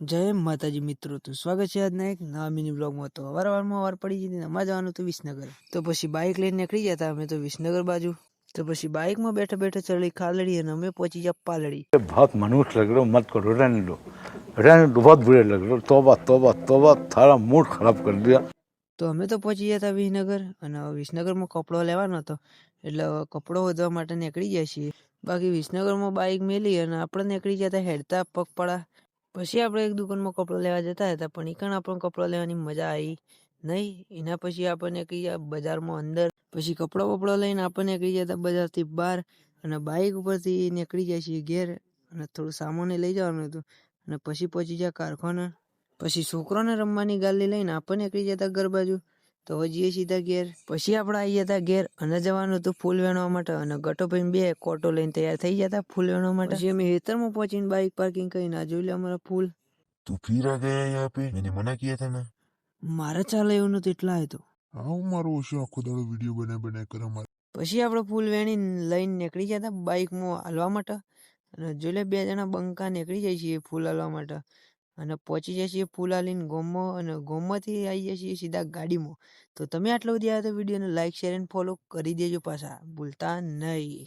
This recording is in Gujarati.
જય માતાજી મિત્રો તો સ્વાગત છે આજના એક નવા મિની બ્લોગમાં તો અવારવારમાં વાર પડી જતી અમારે જવાનું હતું વિસનગર. તો પછી બાઇક લઈને નીકળી ગયા હતા અમે તો વિસનગર બાજુ. તો પછી બાઇકમાં બેઠા બેઠા ચડી ખાલડી અને અમે પહોંચી ગયા પાલડી. બહુ મનુષ્ય લગ મત કરો રહેને લો રહેને લો બહુ બુરે લગ તો તોબા તોબા તોબા થારા મૂડ ખરાબ કરી દીધા. તો અમે તો પહોંચી ગયા હતા વિસનગર અને વિસનગરમાં કપડો લેવાનો હતો. એટલે કપડો વધવા માટે નીકળી ગયા છીએ. બાકી વિસનગરમાં બાઇક મેલી અને આપણે નીકળી ગયા હતા હેડતા પગપાળા. પછી આપણે એક દુકાનમાં કપડાં લેવા જતા હતા પણ ઈકણ આપણને કપડાં લેવાની મજા આવી નહીં એના પછી આપણને કહી ગયા બજારમાં અંદર પછી કપડો બપડો લઈને આપણને કહી ગયા હતા બજારથી બહાર અને બાઇક ઉપરથી નીકળી જાય છીએ ઘેર અને થોડું સામાન લઈ જવાનું હતું અને પછી પહોંચી ગયા કારખાના. પછી છોકરાને રમવાની ગાલી લઈને આપણને નીકળી જતા ઘર બાજુ તો જઈએ સીધા ઘેર. પછી આપણે આવી હતા ઘેર અને જવાનું હતું ફૂલ વેણવા માટે અને ગટો ભાઈ બે કોટો લઈને તૈયાર થઈ જતા ફૂલ વેણવા માટે. પછી અમે હેતરમાં પહોંચીને બાઇક પાર્કિંગ કરીને જોઈ લે અમારા ફૂલ. તું ફીરા ગયા યહાં પે એને મના કિયા થા મારે ચાલે એવું નતું એટલા આવ્યો હા હું મારો ઓછો આખો દાડો વીડિયો બનાય બનાય કરે મારે. પછી આપણે ફૂલ વેણી લઈને નીકળી જતા બાઇકમાં હાલવા માટે. અને જોઈ લે બે જણા બંકા નીકળી જાય છીએ ફૂલ હાલવા માટે. અને પહોંચી જાય છીએ ફૂલ હાલીને ગોમમાં અને ગોમમાંથી આવી જાય છીએ સીધા ગાડીમાં. તો તમે આટલો બધી આવ્યા વિડીયોને લાઇક શેર અને ફોલો કરી દેજો પાછા. ભૂલતા નહીં.